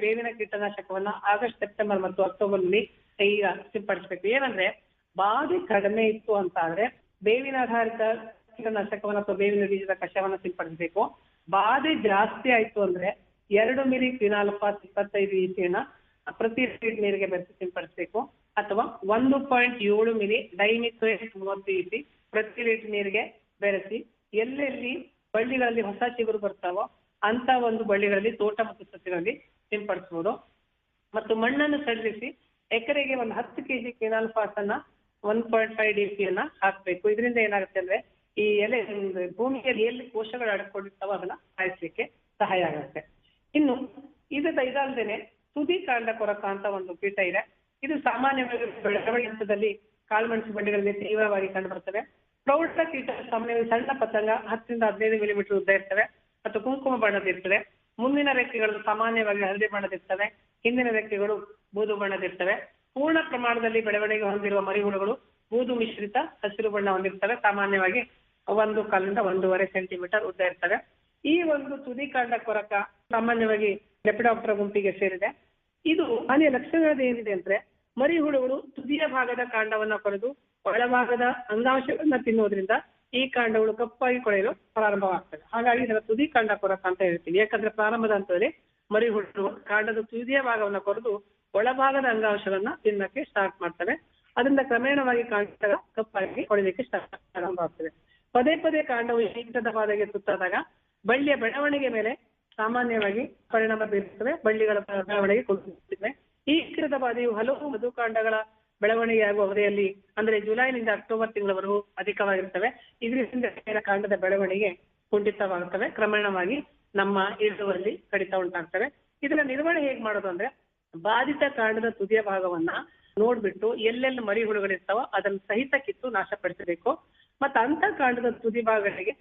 [SPEAKER 2] ಬೇವಿನ ಕೀಟನಾಶಕವನ್ನ ಆಗಸ್ಟ್, ಸೆಪ್ಟೆಂಬರ್ ಮತ್ತು ಅಕ್ಟೋಬರ್ನಲ್ಲಿ ಈಗ ಸಿಂಪಡಿಸಬೇಕು. ಏನಂದ್ರೆ ಬಾಧೆ ಕಡಿಮೆ ಇತ್ತು ಅಂತ ಆದ್ರೆ ಬೇವಿನ ಆಧಾರಿತ ಕೀಟನಾಶಕವನ್ನ ಅಥವಾ ಬೇವಿನ ಬೀಜದ ಕಷಾಯವನ್ನ ಸಿಂಪಡಿಸಬೇಕು. ಬಾಧೆ ಜಾಸ್ತಿ ಆಯ್ತು ಅಂದ್ರೆ ಎರಡು ಮಿಲಿ ಕ್ವಿನಾಲ್ಫಾಸ್ ಇಪ್ಪತ್ತೈದು ಇಸಿಯನ್ನ ಪ್ರತಿ ಲೀಟರ್ ನೀರಿಗೆ ಬೆರೆಸಿ ಸಿಂಪಡಿಸಬೇಕು. ಅಥವಾ ಒಂದು ಪಾಯಿಂಟ್ ಏಳು ಮಿಲಿ ಡೈಮಿಥೋಯೇಟ್ ಮೂವತ್ತು ಇಸಿ ಪ್ರತಿ ಲೀಟರ್ ನೀರಿಗೆ ಬೆರೆಸಿ ಎಲ್ಲೆಲ್ಲಿ ಬಳ್ಳಿಗಳಲ್ಲಿ ಹೊಸ ಚಿಗುರು ಬರ್ತಾವೋ ಅಂತ ಒಂದು ಬಳ್ಳಿಗಳಲ್ಲಿ ತೋಟ ಮತ್ತು ಸಸಿಗಳಲ್ಲಿ ಸಿಂಪಡಿಸಬಹುದು ಮತ್ತು ಮಣ್ಣನ್ನು ಸಡಿಲಿಸಿ ಎಕರೆಗೆ ಒಂದು ಹತ್ತು ಕೆಜಿ ಕ್ವಿನಾಲ್ಫಾಸ್ ಅನ್ನ one point five D C ಅನ್ನ ಹಾಕ್ಬೇಕು. ಇದರಿಂದ ಏನಾಗುತ್ತೆ ಅಂದ್ರೆ ಈ ಎಲೆ, ಭೂಮಿಯಲ್ಲಿ ಎಲ್ಲಿ ಕೋಶಗಳು ಅಡ್ಕೊಂಡಿರ್ತಾವೋ ಅದನ್ನ ಸಾಯಿಸ್ಲಿಕ್ಕೆ ಸಹಾಯ ಆಗುತ್ತೆ. ಇನ್ನು ಇದು ಇದಲ್ದೇನೆ ತುದಿ ಕಾಂಡ ಕೊರಕ ಅಂತ ಒಂದು ಕೀಟ ಇದೆ. ಇದು ಸಾಮಾನ್ಯವಾಗಿ ಬೆಳವಣಿಗೆ ಹಂತದಲ್ಲಿ ಕಾಳುಮೆಣಸು ಬಂಡೆಗಳಲ್ಲಿ ತೀವ್ರವಾಗಿ ಕಂಡುಬರ್ತವೆ ಪ್ರೌಢ ಕೀಟ ಸಾಮಾನ್ಯವಾಗಿ ಸಣ್ಣ ಪತಂಗ ಹತ್ತರಿಂದ ಹದಿನೈದು ಮಿಲಿಮೀಟರ್ ಉದ್ದ ಇರ್ತವೆ ಮತ್ತು ಕುಂಕುಮ ಬಣ್ಣದಿರ್ತವೆ ಮುಂದಿನ ರೆಕ್ಕೆಗಳು ಸಾಮಾನ್ಯವಾಗಿ ಹಳದಿ ಬಣ್ಣದಿರ್ತವೆ ಹಿಂದಿನ ರೆಕ್ಕೆಗಳು ಬೂದು ಬಣ್ಣದಿರ್ತವೆ ಪೂರ್ಣ ಪ್ರಮಾಣದಲ್ಲಿ ಬೆಳವಣಿಗೆ ಹೊಂದಿರುವ ಮರಿಹುಳುಗಳು ಬೂದು ಮಿಶ್ರಿತ ಹಸಿರು ಬಣ್ಣ ಹೊಂದಿರ್ತವೆ. ಸಾಮಾನ್ಯವಾಗಿ ಒಂದು ಕಾಲಿಂದ ಒಂದೂವರೆ ಸೆಂಟಿಮೀಟರ್ ಉದ್ದ ಇರ್ತವೆ. ಈ ಒಂದು ತುದಿ ಕಾಂಡ ಕೊರಕ ಸಾಮಾನ್ಯವಾಗಿ ಲೆಪಿಡಾಪ್ಟರ್ ಗುಂಪಿಗೆ ಸೇರಿದೆ. ಇದು ಹಾನಿಯ ಲಕ್ಷಣಗಳು ಏನಿದೆ ಅಂದ್ರೆ ಮರಿ ಹುಳುಗಳು ತುದಿಯ ಭಾಗದ ಕಾಂಡವನ್ನ ಕೊರೆದು ಒಳಭಾಗದ ಅಂಗಾಂಶಗಳನ್ನ ತಿನ್ನುವುದರಿಂದ ಈ ಕಾಂಡಗಳು ಕಪ್ಪಾಗಿ ಕೊಳೆಯಲು ಪ್ರಾರಂಭವಾಗ್ತದೆ. ಹಾಗಾಗಿ ಇದರ ತುದಿ ಕಾಂಡ ಕೊರಕ ಅಂತ ಹೇಳ್ತೀವಿ. ಯಾಕಂದ್ರೆ ಪ್ರಾರಂಭದ ಹಂತದಲ್ಲಿ ಮರಿಹುಳು ಕಾಂಡದ ತುದಿಯ ಭಾಗವನ್ನ ಕೊರೆದು ಒಳಭಾಗದ ಅಂಗಾಂಶಗಳನ್ನ ತಿನ್ನಕ್ಕೆ ಸ್ಟಾರ್ಟ್ ಮಾಡ್ತವೆ. ಅದರಿಂದ ಕ್ರಮೇಣವಾಗಿ ಕಾಂಡ ಕಪ್ಪಾಗಿ ಕೊಳೆಯಲಿಕ್ಕೆ ಸ್ಟಾರ್ಟ್ ಪ್ರಾರಂಭವಾಗ್ತದೆ. ಪದೇ ಪದೇ ಕಾಂಡವು ಶೀತದ ಬಾಧೆಗೆ ತುತ್ತಾದಾಗ ಬಳ್ಳಿಯ ಬೆಳವಣಿಗೆ ಮೇಲೆ ಸಾಮಾನ್ಯವಾಗಿ ಪರಿಣಾಮ ಬೀರುತ್ತವೆ ಬಳ್ಳಿಗಳ ಬೆಳವಣಿಗೆ ಕುಂಠಿಸುತ್ತವೆ ಈ ಕಿರದ ಬಾಧೆಯು ಹಲವು ಮಧುಕಾಂಡಗಳ ಬೆಳವಣಿಗೆ ಆಗುವ ಅವಧಿಯಲ್ಲಿ, ಅಂದ್ರೆ ಜುಲೈನಿಂದ ಅಕ್ಟೋಬರ್ ತಿಂಗಳವರೆಗೂ ಅಧಿಕವಾಗಿರ್ತವೆ ಇದರಿಂದ ಕಾಂಡದ ಬೆಳವಣಿಗೆ ಕುಂಠಿತವಾಗುತ್ತವೆ. ಕ್ರಮೇಣವಾಗಿ ನಮ್ಮ ಇಳುವರಲ್ಲಿ ಕಡಿತ ಉಂಟಾಗ್ತವೆ. ಇದನ್ನ ನಿರ್ವಹಣೆ ಹೇಗ್ ಮಾಡೋದು ಅಂದ್ರೆ, ಬಾಧಿತ ಕಾಂಡದ ತುದಿಯ ಭಾಗವನ್ನ ನೋಡ್ಬಿಟ್ಟು ಎಲ್ಲೆಲ್ಲಿ ಮರಿ ಹುಳುಗಳಿರ್ತಾವೋ ಅದನ್ನ ಸಹಿತ ಕಿತ್ತು ನಾಶಪಡಿಸಬೇಕು. ಮತ್ತೆ ಅಂತ ಕಾಂಡದ ತುದಿ ಭಾಗಗಳಿಗೆ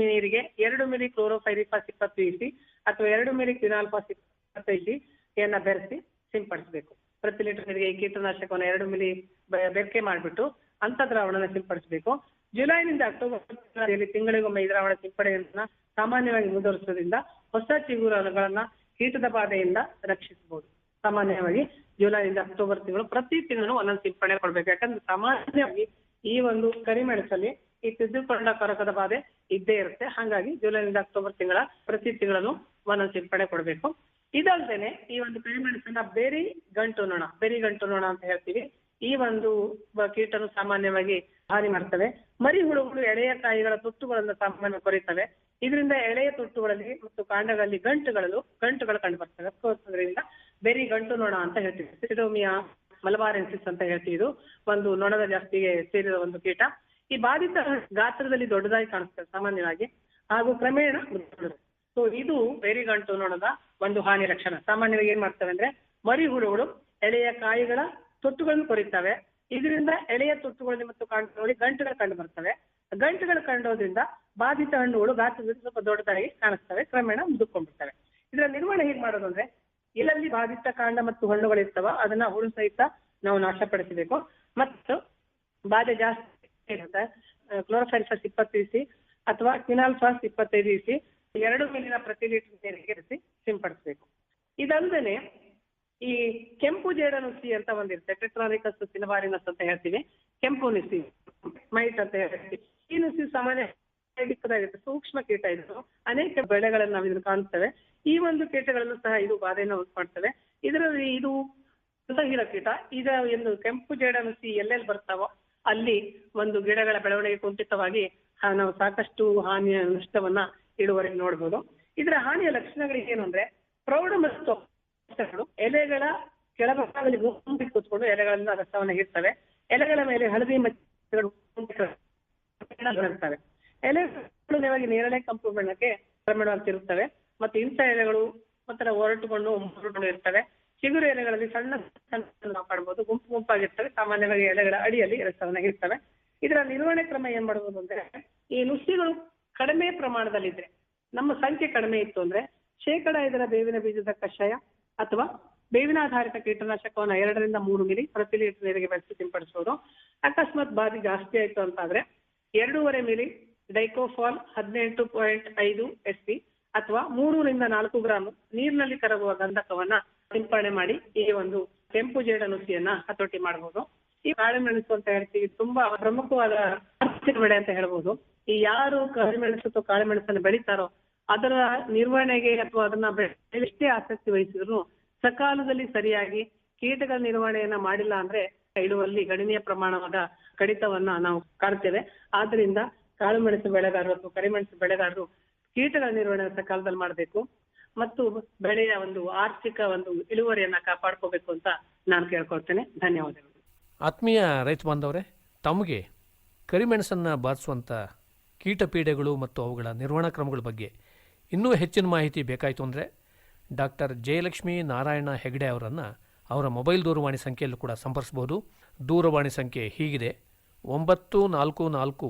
[SPEAKER 2] ನೀರಿಗೆ, ಎರಡು ಮಿಲಿ ಕ್ಲೋರೋಫೈರಿಫಾಸ್ ಇಪ್ಪತ್ತು ಇಸಿ ಅಥವಾ ಎರಡು ಮಿಲಿ ಕ್ವಿನಾಲ್ಫಾಸ್ ಇಸಿ ಯನ್ನ ಬೆರೆಸಿ ಸಿಂಪಡಿಸಬೇಕು. ಪ್ರತಿ ಲೀಟರ್ ನೀರಿಗೆ ಈ ಕೀಟನಾಶಕವನ್ನು ಎರಡು ಮಿಲಿ ಬೆರಕೆ ಮಾಡಿಬಿಟ್ಟು ಅಂತ ದ್ರಾವಣನ ಸಿಂಪಡಿಸಬೇಕು. ಜುಲೈನಿಂದ ಅಕ್ಟೋಬರ್ ತಿಂಗಳಿಗೊಮ್ಮೆ ಈ ದ್ರಾವಣ ಸಿಂಪಡೆಯನ್ನ ಸಾಮಾನ್ಯವಾಗಿ ಮುಂದುವರಿಸೋದ್ರಿಂದ ಹೊಸ ಚಿಗುರುಗಳನ್ನ ಕೀಟದ ಬಾಧೆಯಿಂದ ರಕ್ಷಿಸಬಹುದು. ಸಾಮಾನ್ಯವಾಗಿ ಜುಲೈನಿಂದ ಅಕ್ಟೋಬರ್ ತಿಂಗಳು ಪ್ರತಿ ತಿಂಗಳು ಒಂದೊಂದು ಸಿಂಪಡಣೆ ಕೊಡ್ಬೇಕು. ಯಾಕಂದ್ರೆ ಸಾಮಾನ್ಯವಾಗಿ ಈ ಒಂದು ಕರಿಮೆಣಸಲ್ಲಿ ಈ ತಿದ್ದುಕೊಂಡ ಕೊರಕದ ಬಾಧೆ ಇದ್ದೇ ಇರುತ್ತೆ. ಹಾಗಾಗಿ ಜುಲೈನಿಂದ ಅಕ್ಟೋಬರ್ ತಿಂಗಳ ಪ್ರತಿ ತಿಂಗಳನ್ನು ಒಂದೊಂದು ಸಿಂಪಡಣೆ ಕೊಡಬೇಕು. ಇದಲ್ದೇನೆ ಈ ಒಂದು ಕರಿಮೆಣಸನ್ನ ಬೇರಿ ಗಂಟು ನೊಣ, ಬೇರಿ ಗಂಟು ನೊಣ ಅಂತ ಹೇಳ್ತೀವಿ. ಈ ಒಂದು ಕೀಟನು ಸಾಮಾನ್ಯವಾಗಿ ಹಾನಿ ಮಾಡ್ತವೆ. ಮರಿ ಹುಳುಗಳು, ಎಳೆಯ ಕಾಯಿಗಳ ತುಟ್ಟುಗಳನ್ನು ಸಾಮಾನ್ಯ ಕೊರಿತವೆ. ಇದರಿಂದ ಎಳೆಯ ತುಟ್ಟುಗಳಲ್ಲಿ ಮತ್ತು ಕಾಂಡಗಳಲ್ಲಿ ಗಂಟುಗಳಲ್ಲೂ ಗಂಟುಗಳು ಕಂಡು ಬರ್ತವೆ. ಬೆರಿ ಗಂಟು ನೋಣ ಅಂತ ಹೇಳ್ತೀವಿ. ಸಿಡೋಮಿಯಾ ಮಲಬಾರೆನ್ಸಿಸ್ ಅಂತ ಹೇಳ್ತೀವಿ ಇದು. ಒಂದು ನೊಣದ ಜಾಸ್ತಿಗೆ ಸೇರಿದ ಒಂದು ಕೀಟ. ಈ ಬಾಧಿತ ಗಾತ್ರದಲ್ಲಿ ದೊಡ್ಡದಾಗಿ ಕಾಣಿಸ್ತದೆ ಸಾಮಾನ್ಯವಾಗಿ. ಹಾಗೂ ಕ್ರಮೇಣ ಸೊ ಇದು ಬೇರಿಗಂಟು ನೊಣದ ಒಂದು ಹಾನಿ ಲಕ್ಷಣ. ಸಾಮಾನ್ಯವಾಗಿ ಏನ್ ಮಾಡ್ತವೆ ಅಂದ್ರೆ ಮರಿ ಹುಳುಗಳು, ಎಳೆಯ ಕಾಯಿಗಳ ತೊಟ್ಟುಗಳನ್ನು ಕೊರಿತವೆ. ಇದರಿಂದ ಎಳೆಯ ತೊಟ್ಟುಗಳಲ್ಲಿ ಮತ್ತು ಕಾಂಡಗಳಲ್ಲಿ ಗಂಟುಗಳು ಕಂಡು ಬರ್ತವೆ. ಗಂಟುಗಳು ಕಂಡೋದ್ರಿಂದ ಬಾಧಿತ ಹಣ್ಣುಗಳು ಗಾತ್ರದಲ್ಲಿ ಸ್ವಲ್ಪ ದೊಡ್ಡದಾಗಿ ಕಾಣಿಸ್ತವೆ, ಕ್ರಮೇಣ ಮುದುಕೊಂಡಿರ್ತವೆ ಇದರ ನಿರ್ವಹಣೆ ಹೇಗ್ ಮಾಡೋದು ಅಂದ್ರೆ ಎಲ್ಲೆಲ್ಲಿ ಬಾಧಿತ ಕಾಂಡ ಮತ್ತು ಹಣ್ಣುಗಳಿರ್ತಾವ ಅದನ್ನ ಹುಳು ಸಹಿತ ನಾವು ನಾಶಪಡಿಸಬೇಕು. ಮತ್ತು ಬಾಧೆ ಜಾಸ್ತಿ ಕ್ಲೋರೋಫೈರಿಫಸ್ ಇಪ್ಪತ್ತು ಇಸಿ ಅಥವಾ ಕ್ವಿನಾಲ್ಫಾಸ್ ಇಪ್ಪತ್ತೈದು ಇಸಿ ಎರಡು ಮಿಲಿನ ಪ್ರತಿ ಲೀಟರ್ ನೀರಿಗೆ ಇರಿಸಿ ಸಿಂಪಡಿಸಬೇಕು. ಇದಲ್ಲದೆ ಈ ಕೆಂಪು ಜೇಡ ನುಸಿ ಅಂತ ಒಂದಿರುತ್ತೆ. ಟೆಟ್ರಾನಿಕಸ್ ಸಿನವಾರಿನಸ್ ಅಂತ ಹೇಳ್ತೀವಿ. ಕೆಂಪು ನುಸಿ ಮೈಟ್ ಅಂತ ಹೇಳ್ತೀವಿ. ಈ ನುಸಿ ಸಾಮಾನ್ಯ ಚಿಕ್ಕದಾಗಿರುತ್ತೆ ಸೂಕ್ಷ್ಮ ಕೀಟ ಇದು. ಅನೇಕ ಬೆಳೆಗಳನ್ನು ನಾವು ಇದನ್ನು ಕಾಣ್ತೇವೆ ಈ ಒಂದು ಕೀಟಗಳನ್ನು ಸಹ ಇದು ಬಾಧೆಯನ್ನು ಉಂಟು ಮಾಡ್ತವೆ ಇದರಲ್ಲಿ ಇದು ಮೃತಹೀರ ಕೀಟ. ಈಗ ಒಂದು ಕೆಂಪು ಜೇಡ ನುಸಿ ಎಲ್ಲೆಲ್ಲಿ ಬರ್ತಾವೋ ಅಲ್ಲಿ ಒಂದು ಗಿಡಗಳ ಬೆಳವಣಿಗೆ ಕುಂಠಿತವಾಗಿ ನಾವು ಸಾಕಷ್ಟು ಹಾನಿಯ ನಷ್ಟವನ್ನ ಇಳುವರೆಗೆ ನೋಡಬಹುದು ಇದರ ಹಾನಿಯ ಲಕ್ಷಣಗಳು ಏನು ಅಂದ್ರೆ, ಪ್ರೌಢ ಮತ್ತು ಎಲೆಗಳ ಕೆಳಭಾಗದಲ್ಲಿ ಗುಂಪಿ ಕೂತ್ಕೊಂಡು ಎಲೆಗಳನ್ನ ರಸವನ್ನು ಹೀರ್ತವೆ. ಎಲೆಗಳ ಮೇಲೆ ಹಳದಿ ಮಚ್ಚೆಗಳು ಇರ್ತವೆ ಎಲೆಗಳು ನೇರಳೆ ಕಂಪು ಬಣ್ಣಕ್ಕೆ ಕ್ರಮೇಣವಾಗಿ ಮತ್ತೆ ಇಂಥ ಎಲೆಗಳು ಒಂಥರ ಹೊರಟುಕೊಂಡು ಮುರುಟುಕೊಂಡು ಇರ್ತವೆ. ಚಿಗುರು ಎಲೆಗಳಲ್ಲಿ ಸಣ್ಣ ಸಣ್ಣ ನಾವು ಕಾಣ್ಬೋದು. ಗುಂಪು ಗುಂಪಾಗಿರ್ತವೆ. ಸಾಮಾನ್ಯವಾಗಿ ಎಲೆಗಳ ಅಡಿಯಲ್ಲಿ ಇರ್ತವೆ. ಇದರ ನಿರ್ವಹಣೆ ಕ್ರಮ ಏನ್ ಮಾಡಬಹುದು ಅಂದ್ರೆ ಈ ನುಸಿಗಳು ಕಡಿಮೆ ಪ್ರಮಾಣದಲ್ಲಿದ್ರೆ, ನಮ್ಮ ಸಂಖ್ಯೆ ಕಡಿಮೆ ಇತ್ತು ಅಂದ್ರೆ ಶೇಕಡ ಇದರ ಬೇವಿನ ಬೀಜದ ಕಷಾಯ ಅಥವಾ ಬೇವಿನ ಆಧಾರಿತ ಕೀಟನಾಶಕವನ್ನು ಎರಡರಿಂದ ಮೂರು ಮಿಲಿ ಪ್ರತಿ ಲೀಟರ್ ನೀರಿಗೆ ಬೆಳೆಸಿ ಸಿಂಪಡಿಸುವುದು ಅಕಸ್ಮಾತ್ ಬಾಧಿ ಜಾಸ್ತಿ ಆಯ್ತು ಅಂತಾದ್ರೆ ಎರಡೂವರೆ ಮಿಲಿ ಡೈಕೋಫಾಲ್ ಹದಿನೆಂಟು ಪಾಯಿಂಟ್ ಐದು ಎಸ್ ಪಿ ಅಥವಾ ಮೂರರಿಂದ ನಾಲ್ಕು ಗ್ರಾಂ ನೀರಿನಲ್ಲಿ ಕರಗುವ ಗಂಧಕವನ್ನ ಸಿಂಪಡಣೆ ಮಾಡಿ ಈ ಒಂದು ಕೆಂಪು ಜೇಡ ನುಸಿಯನ್ನ ಹತೋಟಿ ಮಾಡಬಹುದು ಈ ಕಾಳುಮೆಣಸು ಅಂತ ಹೇಳ್ತೀವಿ ತುಂಬಾ ಪ್ರಮುಖವಾದ ಬೆಳೆ ಅಂತ ಹೇಳ್ಬೋದು. ಈ ಯಾರು ಕರಿಮೆಣಸು ಅಥವಾ ಕಾಳುಮೆಣಸನ್ನು ಬೆಳೀತಾರೋ ಅದರ ನಿರ್ವಹಣೆಗೆ ಅಥವಾ ಅದನ್ನ ಎಷ್ಟೇ ಆಸಕ್ತಿ ವಹಿಸಿದ್ರು ಸಕಾಲದಲ್ಲಿ ಸರಿಯಾಗಿ ಕೀಟಗಳ ನಿರ್ವಹಣೆಯನ್ನ ಮಾಡಿಲ್ಲ ಅಂದ್ರೆ ಇಳುವಲ್ಲಿ ಗಣನೀಯ ಪ್ರಮಾಣವಾದ ಕಡಿತವನ್ನ ನಾವು ಕಾಣ್ತೇವೆ. ಆದ್ರಿಂದ ಕಾಳುಮೆಣಸು ಬೆಳೆಗಾರರು ಅಥವಾ ಕರಿಮೆಣಸು ಬೆಳೆಗಾರರು ಕೀಟಗಳ ನಿರ್ವಹಣೆ ಸಕಾಲದಲ್ಲಿ ಮಾಡಬೇಕು ಮತ್ತು ಬೆಳೆಯ ಒಂದು ಆರ್ಥಿಕ ಒಂದು ಇಳುವರಿಯನ್ನ ಕಾಪಾಡ್ಕೋಬೇಕು ಅಂತ ನಾನು ಕೇಳ್ಕೊಳ್ತೇನೆ. ಧನ್ಯವಾದಗಳು.
[SPEAKER 1] ಆತ್ಮೀಯ ರೈತ ಬಾಂಧವರೇ, ತಮಗೆ ಕರಿಮೆಣಸನ್ನು ಕೀಟ ಕೀಟಪೀಡೆಗಳು ಮತ್ತು ಅವುಗಳ ನಿರ್ವಹಣಾ ಕ್ರಮಗಳ ಬಗ್ಗೆ ಇನ್ನೂ ಹೆಚ್ಚಿನ ಮಾಹಿತಿ ಬೇಕಾಯಿತು ಅಂದರೆ ಡಾಕ್ಟರ್ ಜಯಲಕ್ಷ್ಮಿ ನಾರಾಯಣ ಹೆಗಡೆ ಅವರನ್ನು ಅವರ ಮೊಬೈಲ್ ದೂರವಾಣಿ ಸಂಖ್ಯೆಯಲ್ಲೂ ಕೂಡ ಸಂಪರ್ಸ್ಬೋದು. ದೂರವಾಣಿ ಸಂಖ್ಯೆ ಹೀಗಿದೆ. ಒಂಬತ್ತು ನಾಲ್ಕು ನಾಲ್ಕು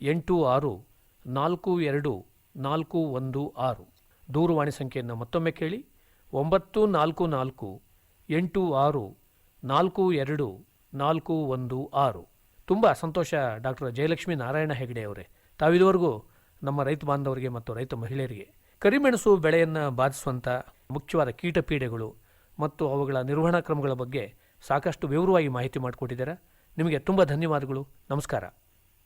[SPEAKER 1] ಎಂಟು ಆರು, ನಾಲ್ಕು ಎರಡು, ನಾಲ್ಕು ಒಂದು ಆರು. ದೂರವಾಣಿ ಸಂಖ್ಯೆಯನ್ನು ಮತ್ತೊಮ್ಮೆ ಕೇಳಿ. ಒಂಬತ್ತು ನಾಲ್ಕು ನಾಲ್ಕು, ಎಂಟು ಆರು, ನಾಲ್ಕು ಎರಡು, ನಾಲ್ಕು ಒಂದು ಆರು. ತುಂಬ ಸಂತೋಷ ಡಾಕ್ಟರ್ ಜಯಲಕ್ಷ್ಮಿ ನಾರಾಯಣ ಹೆಗಡೆ ಅವರೇ. ತಾವಿದುವರೆಗೂ ನಮ್ಮ ರೈತ ಬಾಂಧವರಿಗೆ ಮತ್ತು ರೈತ ಮಹಿಳೆಯರಿಗೆ ಕರಿಮೆಣಸು ಬೆಳೆಯನ್ನು ಬಾಧಿಸುವಂಥ ಮುಖ್ಯವಾದ ಕೀಟಪೀಡೆಗಳು ಮತ್ತು ಅವುಗಳ ನಿರ್ವಹಣಾ ಕ್ರಮಗಳ ಬಗ್ಗೆ ಸಾಕಷ್ಟು ವಿವರವಾಗಿ ಮಾಹಿತಿ ಮಾಡಿಕೊಟ್ಟಿದ್ದೀರಾ. ನಿಮಗೆ ತುಂಬ ಧನ್ಯವಾದಗಳು. ನಮಸ್ಕಾರ.